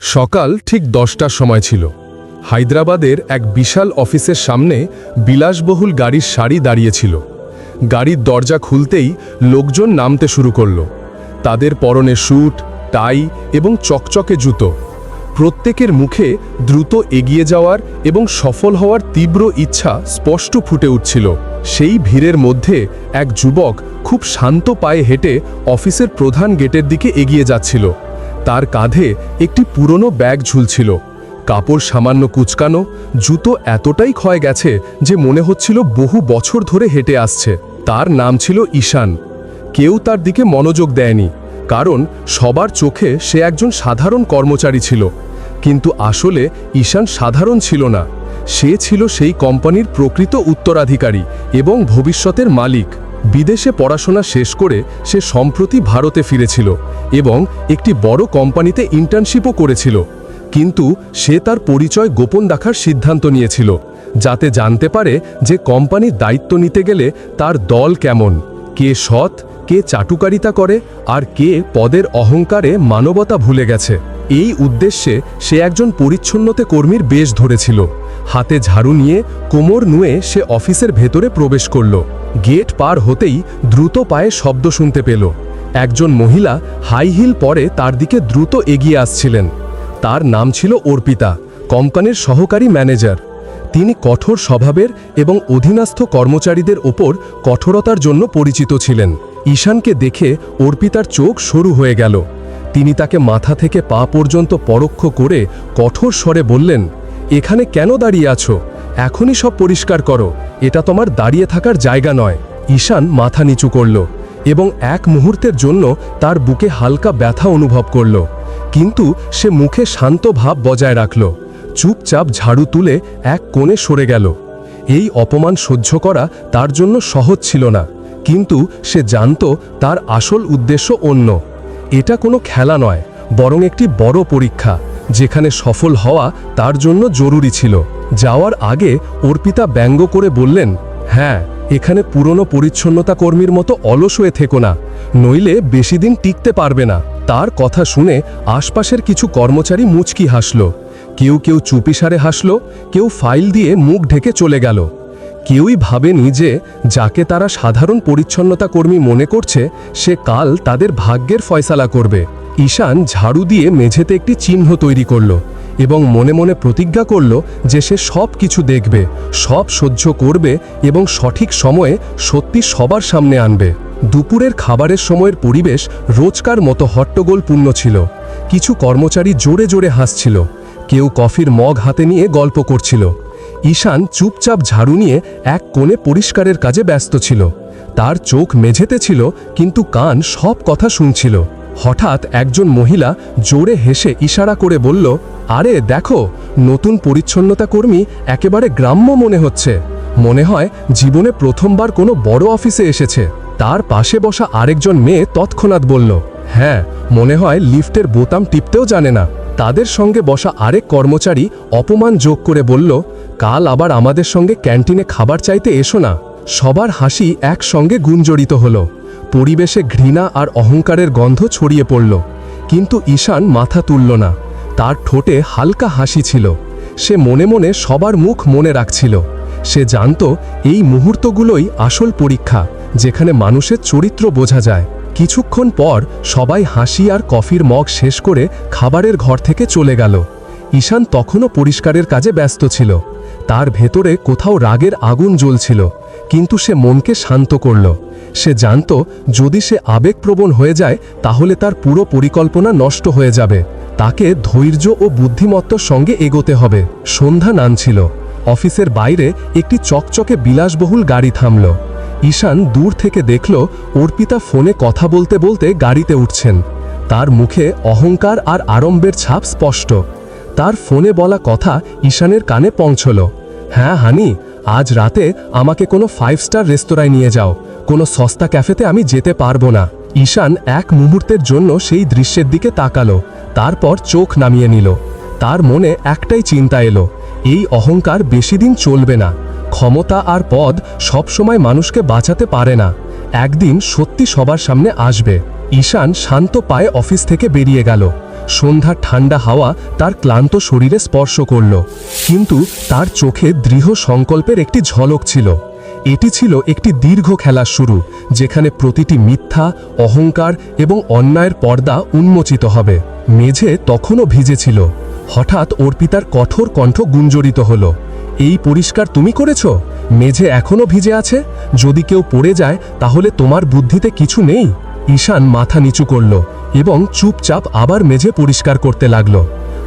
সকাল ঠিক দশটার সময় ছিল। হায়দ্রাবাদের এক বিশাল অফিসের সামনে বিলাসবহুল গাড়ির সারি দাঁড়িয়েছিল গাড়ির দরজা খুলতেই লোকজন নামতে শুরু করল। তাদের পরনে স্যুট, টাই এবং চকচকে জুতো। প্রত্যেকের মুখে দ্রুত এগিয়ে যাওয়ার এবং সফল হওয়ার তীব্র ইচ্ছা স্পষ্ট ফুটে উঠছিল। সেই ভিড়ের মধ্যে এক যুবক খুব শান্ত পায়ে হেঁটে অফিসের প্রধান গেটের দিকে এগিয়ে যাচ্ছিল। তার কাঁধে একটি পুরনো ব্যাগ ঝুলছিল। কাপড় সামান্য কুচকানো, জুতো এতটাই ক্ষয় গেছে যে মনে হচ্ছিল বহু বছর ধরে হেঁটে আসছে। তার নাম ছিল ঈশান। কেউ তার দিকে মনোযোগ দেয়নি, কারণ সবার চোখে সে একজন সাধারণ কর্মচারী ছিল। কিন্তু আসলে ঈশান সাধারণ ছিল না। সে ছিল সেই কোম্পানির প্রকৃত উত্তরাধিকারী এবং ভবিষ্যতের মালিক। বিদেশে পড়াশোনা শেষ করে সে সম্প্রতি ভারতে ফিরেছিল এবং একটি বড় কোম্পানিতে ইন্টার্নশিপও করেছিল। কিন্তু সে তার পরিচয় গোপন রাখার সিদ্ধান্ত নিয়েছিল, যাতে জানতে পারে যে কোম্পানির দায়িত্ব নিতে গেলে তার দল কেমন, কে সৎ, কে চাটুকারিতা করে, আর কে পদের অহংকারে মানবতা ভুলে গেছে। এই উদ্দেশ্যে সে একজন পরিচ্ছন্নতে কর্মীর বেশ ধরেছিল। হাতে ঝাড়ু নিয়ে কোমর নুয়ে সে অফিসের ভেতরে প্রবেশ করল। গেট পার হতেই দ্রুত পায়ে শব্দ শুনতে পেল। একজন মহিলা হাই হিল পরে তার দিকে দ্রুত এগিয়ে আসছিলেন। তার নাম ছিল অর্পিতা কোম্পানির সহকারী ম্যানেজার। তিনি কঠোর স্বভাবের এবং অধীনস্থ কর্মচারীদের ওপর কঠোরতার জন্য পরিচিত ছিলেন। ঈশানকে দেখে অর্পিতার চোখ সরু হয়ে গেল। তিনি তাকে মাথা থেকে পা পর্যন্ত পরোক্ষ করে কঠোর স্বরে বললেন এখানে কেন দাঁড়িয়ে আছো? এখনই সব পরিষ্কার করো। এটা তোমার দাঁড়িয়ে থাকার জায়গা নয়। ঈশান মাথা নিচু করল এবং এক মুহূর্তের জন্য তার বুকে হালকা ব্যথা অনুভব করল। কিন্তু সে মুখে শান্ত ভাব বজায় রাখল। চুপচাপ ঝাড়ু তুলে এক কোণে সরে গেল। এই অপমান সহ্য করা তার জন্য সহজ ছিল না। কিন্তু সে জানত তার আসল উদ্দেশ্য অন্য। এটা কোনো খেলা নয়, বরং একটি বড় পরীক্ষা। যেখানে সফল হওয়া তার জন্য জরুরি ছিল। যাওয়ার আগে অর্পিতা ব্যঙ্গ করে বললেন হ্যাঁ এখানে পুরনো পরিচ্ছন্নতা কর্মীর মতো অলস হয়ে থেকো না। নইলে বেশি দিন টিকতে পারবে না। তার কথা শুনে আশপাশের কিছু কর্মচারী মুচকি হাসল। কেউ কেউ চুপিসারে হাসল, কেউ ফাইল দিয়ে মুখ ঢেকে চলে গেল। কেউই ভাবেনি যে যাকে তারা সাধারণ পরিচ্ছন্নতা কর্মী মনে করছে, সে কাল তাদের ভাগ্যের ফয়সালা করবে। ঈশান ঝাড়ু দিয়ে মেঝেতে একটি চিহ্ন তৈরি করল এবং মনে মনে প্রতিজ্ঞা করল যে সে সব কিছু দেখবে, সব সহ্য করবে এবং সঠিক সময়ে সত্যি সবার সামনে আনবে। দুপুরের খাবারের সময়ের পরিবেশ রোজকার মতো হট্টগোলপূর্ণ ছিল। কিছু কর্মচারী জোরে জোরে হাসছিল। কেউ কফির মগ হাতে নিয়ে গল্প করছিল। ঈশান চুপচাপ ঝাড়ু নিয়ে এক কোণে পরিষ্কারের কাজে ব্যস্ত ছিল। তার চোখ মেঝেতে ছিল, কিন্তু কান সব কথা শুনছিল। হঠাৎ একজন মহিলা জোরে হেসে ইশারা করে বলল, আরে দেখো, নতুন পরিচ্ছন্নতা কর্মী একেবারে গ্রাম্য মনে হচ্ছে। মনে হয় জীবনে প্রথমবার কোনো বড় অফিসে এসেছে। তার পাশে বসা আরেকজন মেয়ে তৎক্ষণাৎ বলল হ্যাঁ মনে হয় লিফটের বোতাম টিপতেও জানে না। তাদের সঙ্গে বসা আরেক কর্মচারী অপমান যোগ করে বলল, কাল আবার আমাদের সঙ্গে ক্যান্টিনে খাবার চাইতে এসো না। সবার হাসি একসঙ্গে গুঞ্জরিত হলো। পরিবেশে ঘৃণা আর অহংকারের গন্ধ ছড়িয়ে পড়ল। কিন্তু ঈশান মাথা তুলল না। তার ঠোঁটে হালকা হাসি ছিল। সে মনে মনে সবার মুখ মনে রাখছিল। সে জানত এই মুহূর্তগুলোই আসল পরীক্ষা, যেখানে মানুষের চরিত্র বোঝা যায়। কিছুক্ষণ পর সবাই হাসি আর কফির মগ শেষ করে খাবারের ঘর থেকে চলে গেল। ঈশান তখনও পরিষ্কারের কাজে ব্যস্ত ছিল। তার ভেতরে কোথাও রাগের আগুন জ্বলছিল, কিন্তু সে মনকে শান্ত করল। সে জানত, যদি সে আবেগপ্রবণ হয়ে যায়, তাহলে তার পুরো পরিকল্পনা নষ্ট হয়ে যাবে। তাকে ধৈর্য ও বুদ্ধিমত্তর সঙ্গে এগোতে হবে। সন্ধ্যা নানছিল অফিসের বাইরে একটি চকচকে বিলাসবহুল গাড়ি থামল। ঈশান দূর থেকে দেখল, অর্পিতা ফোনে কথা বলতে বলতে গাড়িতে উঠছেন। তার মুখে অহংকার আর আড়ম্বের ছাপ স্পষ্ট। তার ফোনে বলা কথা ঈশানের কানে পৌঁছল। হ্যাঁ হানি, আজ রাতে আমাকে কোনো ফাইভ স্টার রেস্তোরাঁয় নিয়ে যাও। কোনো সস্তা ক্যাফেতে আমি যেতে পারব না। ঈশান এক মুহূর্তের জন্য সেই দৃশ্যের দিকে তাকালো, তারপর চোখ নামিয়ে নিল। তার মনে একটাই চিন্তা এলো, এই অহংকার বেশি দিন চলবে না। ক্ষমতা আর পদ সবসময় মানুষকে বাঁচাতে পারে না। একদিন সত্যি সবার সামনে আসবে। ঈশান শান্ত পায়ে অফিস থেকে বেরিয়ে গেল। সন্ধ্যার ঠান্ডা হাওয়া তার ক্লান্ত শরীরে স্পর্শ করল। কিন্তু তার চোখে দৃঢ় সংকল্পের একটি ঝলক ছিল। এটি ছিল একটি দীর্ঘ খেলার শুরু, যেখানে প্রতিটি মিথ্যা, অহংকার এবং অন্যায়ের পর্দা উন্মোচিত হবে। মেঝে তখনও ভিজেছিল। হঠাৎ অর্পিতার কঠোর কণ্ঠ গুঞ্জরিত হল, এই পরিষ্কার তুমি করেছ? মেঝে এখনও ভিজে আছে? যদি কেউ পড়ে যায়, তাহলে তোমার বুদ্ধিতে কিছু নেই? ঈশান মাথা নিচু করল এবং চুপচাপ আবার মেঝে পরিষ্কার করতে লাগল।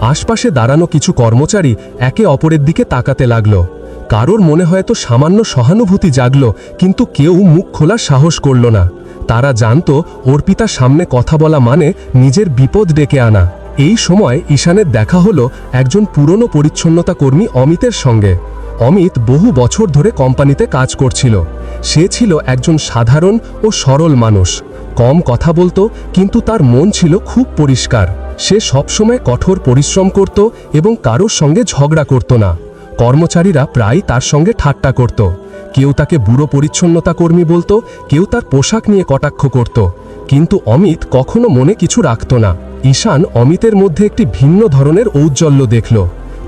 আশপাশে দাঁড়ানো কিছু কর্মচারী একে অপরের দিকে তাকাতে লাগল। কারোর মনে হয়তো সামান্য সহানুভূতি জাগল, কিন্তু কেউ মুখ খোলার সাহস করল না। তারা জানত অর্পিতা সামনে কথা বলা মানে নিজের বিপদ ডেকে আনা। এই সময় ঈশানের দেখা হলো একজন পুরনো পরিচ্ছন্নতা কর্মী অমিতের সঙ্গে। অমিত বহু বছর ধরে কোম্পানিতে কাজ করছিল। সে ছিল একজন সাধারণ ও সরল মানুষ। কম কথা বলতো, কিন্তু তার মন ছিল খুব পরিষ্কার। সে সবসময় কঠোর পরিশ্রম করত এবং কারোর সঙ্গে ঝগড়া করত না। কর্মচারীরা প্রায় তার সঙ্গে ঠাট্টা করত। কেউ তাকে বুড়ো পরিচ্ছন্নতা কর্মী বলতো, কেউ তার পোশাক নিয়ে কটাক্ষ করত। কিন্তু অমিত কখনো মনে কিছু রাখত না। ঈশান অমিতের মধ্যে একটি ভিন্ন ধরনের ঔজ্জ্বল্য দেখল।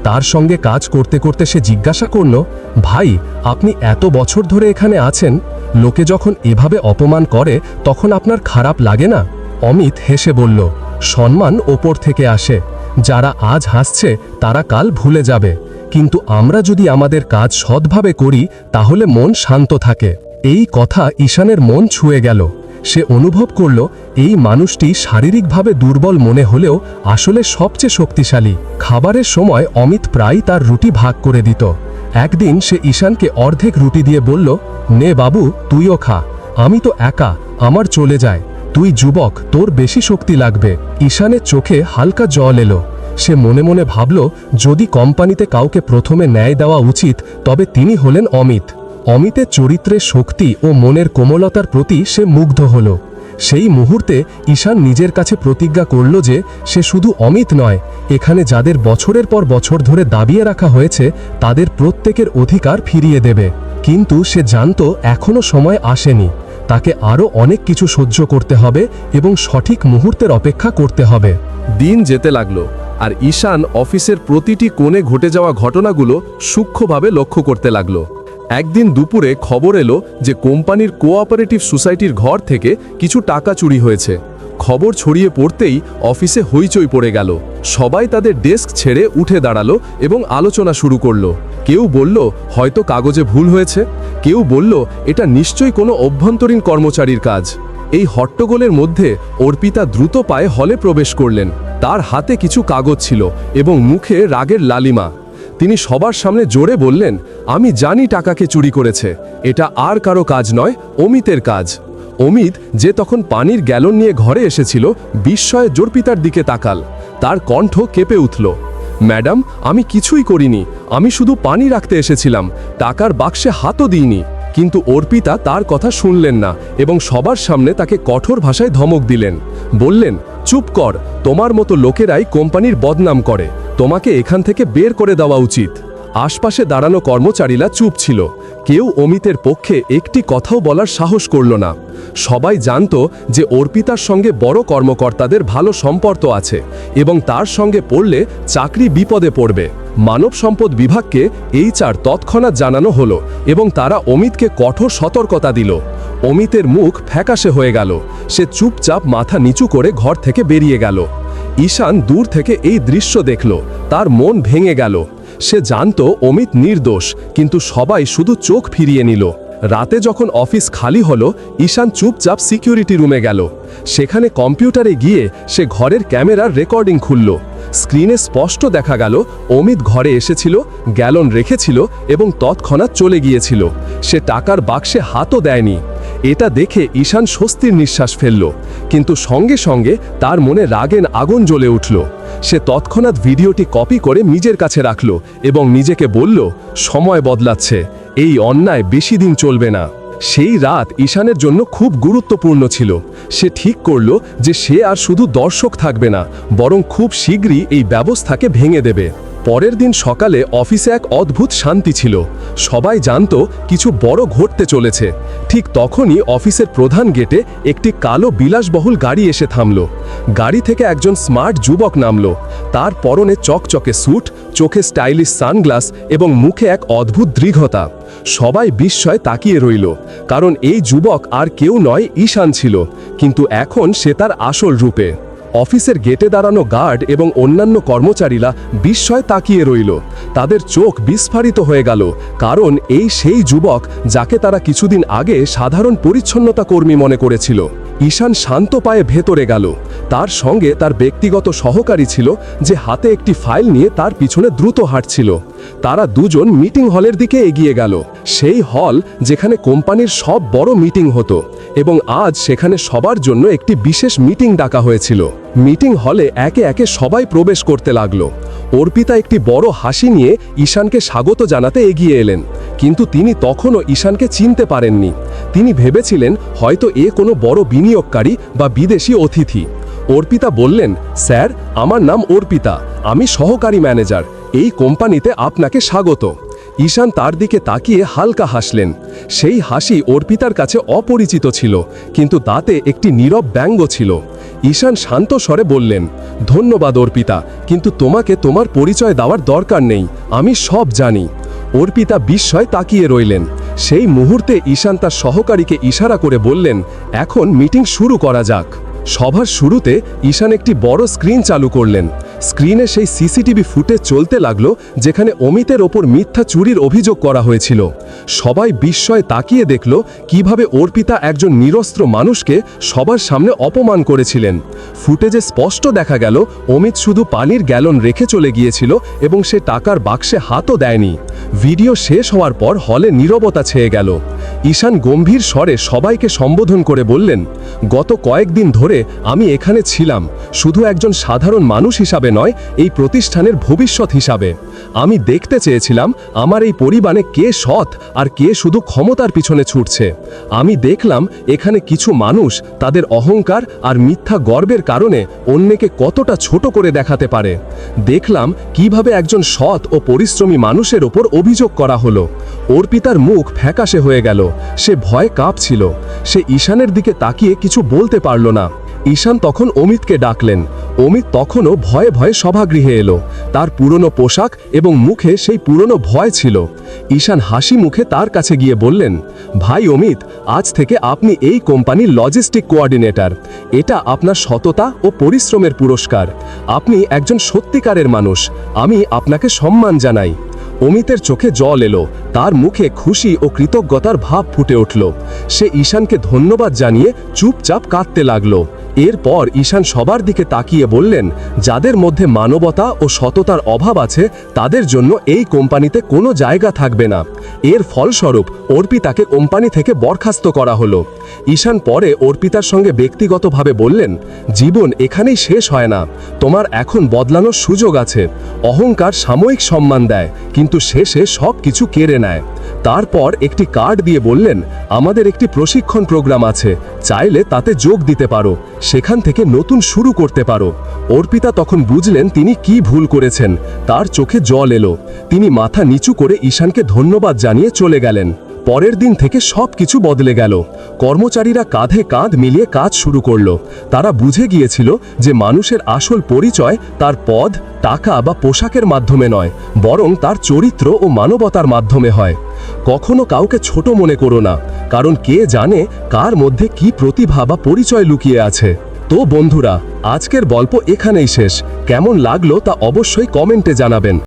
তার সঙ্গে কাজ করতে করতে সে জিজ্ঞাসা করল, ভাই, আপনি এত বছর ধরে এখানে আছেন, লোকে যখন এভাবে অপমান করে, তখন আপনার খারাপ লাগে না? অমিত হেসে বলল, সম্মান ওপর থেকে আসে। যারা আজ হাসছে, তারা কাল ভুলে যাবে। কিন্তু আমরা যদি আমাদের কাজ সৎভাবে করি, তাহলে মন শান্ত থাকে। এই কথা ঈশানের মন ছুঁয়ে গেল। সে অনুভব করল এই মানুষটি শারীরিকভাবে দুর্বল মনে হলেও আসলে সবচেয়ে শক্তিশালী। খাবারের সময় অমিত প্রায় তার রুটি ভাগ করে দিত। একদিন সে ঈশানকে অর্ধেক রুটি দিয়ে বলল, নে বাবু, তুইও খা। আমি তো একা, আমার চলে যায়। তুই যুবক, তোর বেশি শক্তি লাগবে। ঈশানের চোখে হালকা জল এলো। সে মনে মনে ভাবল, যদি কোম্পানিতে কাউকে প্রথমে ন্যায় দেওয়া উচিত, তবে তিনি হলেন অমিত। অমিতের চরিত্রের শক্তি ও মনের কোমলতার প্রতি সে মুগ্ধ হল। সেই মুহূর্তে ঈশান নিজের কাছে প্রতিজ্ঞা করল যে সে শুধু অমিত নয়, এখানে যাদের বছরের পর বছর ধরে দাবিয়ে রাখা হয়েছে, তাদের প্রত্যেকের অধিকার ফিরিয়ে দেবে। কিন্তু সে জানত এখনও সময় আসেনি। তাকে আরও অনেক কিছু সহ্য করতে হবে এবং সঠিক মুহূর্তের অপেক্ষা করতে হবে। দিন যেতে লাগল, আর ঈশান অফিসের প্রতিটি কোণে ঘটে যাওয়া ঘটনাগুলো সূক্ষ্মভাবে লক্ষ্য করতে লাগল। একদিন দুপুরে খবর এলো যে কোম্পানির কোঅপারেটিভ সোসাইটির ঘর থেকে কিছু টাকা চুরি হয়েছে। খবর ছড়িয়ে পড়তেই অফিসে হইচই পড়ে গেল। সবাই তাদের ডেস্ক ছেড়ে উঠে দাঁড়াল এবং আলোচনা শুরু করল। কেউ বলল, হয়তো কাগজে ভুল হয়েছে। কেউ বলল, এটা নিশ্চয়ই কোনো অভ্যন্তরীণ কর্মচারীর কাজ। এই হট্টগোলের মধ্যে অর্পিতা দ্রুত পায়ে হলে প্রবেশ করলেন। তার হাতে কিছু কাগজ ছিল এবং মুখে রাগের লালিমা। তিনি সবার সামনে জোরে বললেন, আমি জানি টাকাকে চুরি করেছে। এটা আর কারও কাজ নয়, অমিতের কাজ। অমিত যে তখন পানির গ্যালন নিয়ে ঘরে এসেছিল, বিস্ময়ে জোরপিতার দিকে তাকাল। তার কণ্ঠ কেঁপে উঠল, ম্যাডাম, আমি কিছুই করিনি। আমি শুধু পানি রাখতে এসেছিলাম। টাকার বাক্সে হাতও দিইনি। কিন্তু অর্পিতা তার কথা শুনলেন না এবং সবার সামনে তাকে কঠোর ভাষায় ধমক দিলেন। বললেন, চুপ কর। তোমার মতো লোকেরাই কোম্পানির বদনাম করে। তোমাকে এখান থেকে বের করে দেওয়া উচিত। আশপাশে দাঁড়ানো কর্মচারীরা চুপ ছিল। কেউ অমিতের পক্ষে একটি কথাও বলার সাহস করল না। সবাই জানত যে অর্পিতার সঙ্গে বড় কর্মকর্তাদের ভালো সম্পর্ক আছে এবং তার সঙ্গে পড়লে চাকরি বিপদে পড়বে। মানব সম্পদ বিভাগকে এই চার তৎক্ষণাৎ জানানো হলো এবং তারা অমিতকে কঠোর সতর্কতা দিল। অমিতের মুখ ফ্যাকাশে হয়ে গেল। সে চুপচাপ মাথা নিচু করে ঘর থেকে বেরিয়ে গেল। ঈশান দূর থেকে এই দৃশ্য দেখল। তার মন ভেঙে গেল। সে জানত অমিত নির্দোষ, কিন্তু সবাই শুধু চোখ ফিরিয়ে নিল। রাতে যখন অফিস খালি হলো, ঈশান চুপচাপ সিকিউরিটি রুমে গেল। সেখানে কম্পিউটারে গিয়ে সে ঘরের ক্যামেরার রেকর্ডিং খুলল। স্ক্রিনে স্পষ্ট দেখা গেল, অমিত ঘরে এসেছিল, গ্যালন রেখেছিল এবং তৎক্ষণাৎ চলে গিয়েছিল। সে টাকার বাক্সে হাতও দেয়নি। এটা দেখে ঈশান স্বস্তির নিঃশ্বাস ফেলল, কিন্তু সঙ্গে সঙ্গে তার মনে রাগেন আগুন জ্বলে উঠল। সে তৎক্ষণাৎ ভিডিওটি কপি করে নিজের কাছে রাখল এবং নিজেকে বলল, সময় বদলাচ্ছে, এই অন্যায় বেশি দিন চলবে না। সেই রাত ঈশানের জন্য খুব গুরুত্বপূর্ণ ছিল। সে ঠিক করল যে সে আর শুধু দর্শক থাকবে না, বরং খুব শীঘ্রই এই ব্যবস্থাকে ভেঙে দেবে। পরের দিন সকালে অফিসে এক অদ্ভুত শান্তি ছিল। সবাই জানত কিছু বড় ঘটতে চলেছে। ঠিক তখনই অফিসের প্রধান গেটে একটি কালো বিলাসবহুল গাড়ি এসে থামল। গাড়ি থেকে একজন স্মার্ট যুবক নামল। তার পরনে চকচকে স্যুট, চোখে স্টাইলিশ সানগ্লাস এবং মুখে এক অদ্ভুত দৃঢ়তা। সবাই বিস্ময় তাকিয়ে রইল, কারণ এই যুবক আর কেউ নয় ঈশান ছিল, কিন্তু এখন সে তার আসল রূপে। অফিসের গেটে দাঁড়ানো গার্ড এবং অন্যান্য কর্মচারীরা বিস্ময় তাকিয়ে রইল। তাদের চোখ বিস্ফারিত হয়ে গেল, কারণ এই সেই যুবক যাকে তারা কিছুদিন আগে সাধারণ পরিচ্ছন্নতা কর্মী মনে করেছিল। ঈশান শান্ত পায়ে ভেতরে গেল। তার সঙ্গে তার ব্যক্তিগত সহকারী ছিল, যে হাতে একটি ফাইল নিয়ে তার পিছনে দ্রুত হাঁটছিল। তারা দুজন মিটিং হলের দিকে এগিয়ে গেল। সেই হল যেখানে কোম্পানির সব বড় মিটিং হতো এবং আজ সেখানে সবার জন্য একটি বিশেষ মিটিং ডাকা হয়েছিল। মিটিং হলে একে একে সবাই প্রবেশ করতে লাগল। অর্পিতা একটি বড় হাসি নিয়ে ঈশানকে স্বাগত জানাতে এগিয়ে এলেন, কিন্তু তিনি তখনও ঈশানকে চিনতে পারেননি। তিনি ভেবেছিলেন হয়তো এ কোনো বড় বিনিয়োগকারী বা বিদেশি অতিথি। অর্পিতা বললেন, স্যার, আমার নাম অর্পিতা, আমি সহকারী ম্যানেজার এই কোম্পানিতে আপনাকে স্বাগত। ঈশান তার দিকে তাকিয়ে হালকা হাসলেন। সেই হাসি অর্পিতার কাছে অপরিচিত ছিল, কিন্তু তাতে একটি নীরব ব্যঙ্গ ছিল। ঈশান শান্ত স্বরে বললেন, ধন্যবাদ অর্পিতা, কিন্তু তোমাকে তোমার পরিচয় দেওয়ার দরকার নেই, আমি সব জানি। অর্পিতা বিস্ময় তাকিয়ে রইলেন। সেই মুহূর্তে ঈশান তার সহকারীকে ইশারা করে বললেন, এখন মিটিং শুরু করা যাক। সভার শুরুতে ঈশান একটি বড় স্ক্রিন চালু করলেন। স্ক্রিনে সেই সিসিটিভি ফুটেজ চলতে লাগল যেখানে অমিতের ওপর মিথ্যা চুরির অভিযোগ করা হয়েছিল। সবাই বিস্ময়ে তাকিয়ে দেখল কীভাবে অর্পিতা একজন নিরস্ত্র মানুষকে সবার সামনে অপমান করেছিলেন। ফুটেজে স্পষ্ট দেখা গেল, অমিত শুধু পানির গ্যালন রেখে চলে গিয়েছিল এবং সে টাকার বাক্সে হাতও দেয়নি। ভিডিও শেষ হওয়ার পর হলে নীরবতা ছেয়ে গেল। ঈশান গম্ভীর স্বরে সবাইকে সম্বোধন করে বললেন, গত কয়েকদিন ধরে আমি এখানে ছিলাম, শুধু একজন সাধারণ মানুষ হিসাবে নয়, এই প্রতিষ্ঠানের ভবিষ্যৎ হিসাবে। আমি দেখতে চেয়েছিলাম আমার এই পরিবারে কে সৎ আর কে শুধু ক্ষমতার পিছনে ছুটছে। আমি দেখলাম এখানে কিছু মানুষ তাদের অহংকার আর মিথ্যা গর্বের কারণে অন্যকে কতটা ছোট করে দেখাতে পারে। দেখলাম কীভাবে একজন সৎ ও পরিশ্রমী মানুষের ওপর অভিযোগ করা হলো। অর্পিতার মুখ ফ্যাকাশে হয়ে গেল। সে ভয় কাঁপছিল। সে ঈশানের দিকে তাকিয়ে কিছু বলতে পারল না। ঈশান তখন অমিতকে ডাকলেন। অমিত তখনও ভয়ে ভয়ে সভাগৃহে এলো। তার পুরনো পোশাক এবং মুখে সেই পুরনো ভয় ছিল। ঈশান হাসি মুখে তার কাছে গিয়ে বললেন, ভাই অমিত, আজ থেকে আপনি এই কোম্পানির লজিস্টিক কোঅর্ডিনেটর। এটা আপনার সততা ও পরিশ্রমের পুরস্কার। আপনি একজন সত্যিকারের মানুষ। আমি আপনাকে সম্মান জানাই। অমিতের চোখে জল এলো, তার মুখে খুশি ও কৃতজ্ঞতার ভাব ফুটে উঠল। সে ঈশানকে ধন্যবাদ জানিয়ে চুপচাপ কাঁদতে লাগল। এরপর ঈশান সবার দিকে তাকিয়ে বললেন, যাদের মধ্যে মানবতা ও সততার অভাব আছে, তাদের জন্য এই কোম্পানিতে কোনো জায়গা থাকবে না। এর ফলস্বরূপ অর্পিতাকে কোম্পানি থেকে বরখাস্ত করা হলো। ঈশান পরে অর্পিতার সঙ্গে ব্যক্তিগতভাবে বললেন, জীবন এখানেই শেষ হয় না। তোমার এখন বদলানোর সুযোগ আছে। অহংকার সাময়িক সম্মান দেয়, কিন্তু শেষে সব কিছু কেড়ে নেয়। তারপর একটি কার্ড দিয়ে বললেন, আমাদের একটি প্রশিক্ষণ প্রোগ্রাম আছে, চাইলে তাতে যোগ দিতে পারো, সেখান থেকে নতুন শুরু করতে পারো। অর্পিতা তখন বুঝলেন তিনি কি ভুল করেছেন, তার চোখে জল এলো, তিনি মাথা নিচু করে ঈশানকে ধন্যবাদ জানিয়ে চলে গেলেন। পরের দিন থেকে সব কিছু বদলে গেল। কর্মচারীরা কাঁধে কাঁধ মিলিয়ে কাজ শুরু করল। তারা বুঝে গিয়েছিল যে মানুষের আসল পরিচয় তার পদ, টাকা বা পোশাকের মাধ্যমে নয়, বরং তার চরিত্র ও মানবতার মাধ্যমে হয়। কখনো কাউকে ছোট মনে করো না, কারণ কে জানে কার মধ্যে কি প্রতিভা বা পরিচয় লুকিয়ে আছে। তো বন্ধুরা, আজকের গল্প এখানেই শেষ। কেমন লাগল তা অবশ্যই কমেন্টে জানাবেন।